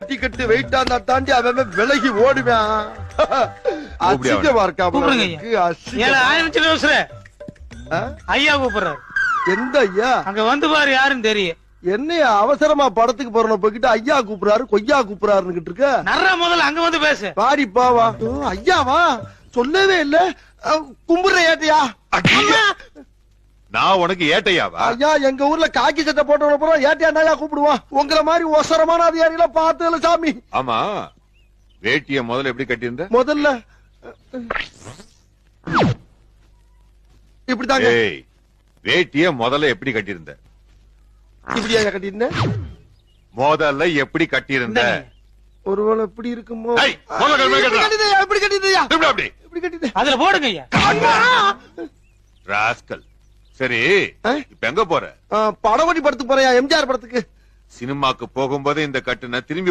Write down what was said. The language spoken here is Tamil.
டிக்கெட் வெயிட்டா இருந்தா தாண்டி அவன் விலகி ஓடுவான். அசிங்கமா இருக்கா ஐயா. கூப்பிடுறாரு. எந்த ஐயா? அங்க வந்து பாரு யாருன்னு தெரியும் என்னையா அவசரமா படத்துக்கு போறோம் போய்கிட்டு ஐயா கூப்பிடுறாரு கொய்யா கூப்பிடுறாருன்னு இருக்க? நர்ற முதல்ல அங்க வந்து பேசு. பாடி பாவா ஐயாவா? சொல்லவே இல்ல. கும்பிடுற ஏட்டையா! நான் உனக்கு ஏட்டையாவா? ஐயா எங்க ஊர்ல காக்கி சட்டை போட்டவன பூரா ஏட்டையா ஐயா கூப்பிடுவான்? உங்களை மாதிரி ஒசரமான அதிகாரிகளை பார்த்ததுல சாமி. ஆமா. வேட்டிய முதல்ல எப்படி கட்டியிருந்த? முதல்ல இப்படிதாங்க. ஏய் வேட்டிய முதல்ல எப்படி கட்டியிருந்த? இப்படியா கட்டியிருந்தேன் முதல்ல எப்படி கட்டியிருந்த. ஒருவேளை இப்படி இருக்குமோ? கட்டுடா. கட்டிதையா இப்படி கட்டிதையா எப்படி அப்படி. இப்படி கட்டிதே அதுல போடுங்க ஐயா. ராஸ்கல். சரி? இப்ப எங்க போற படவடி படத்துக்கு போறேன் எம்ஜிஆர் படத்துக்கு சினிமாக்கு போகும்போது இந்த கட்டுன திரும்பி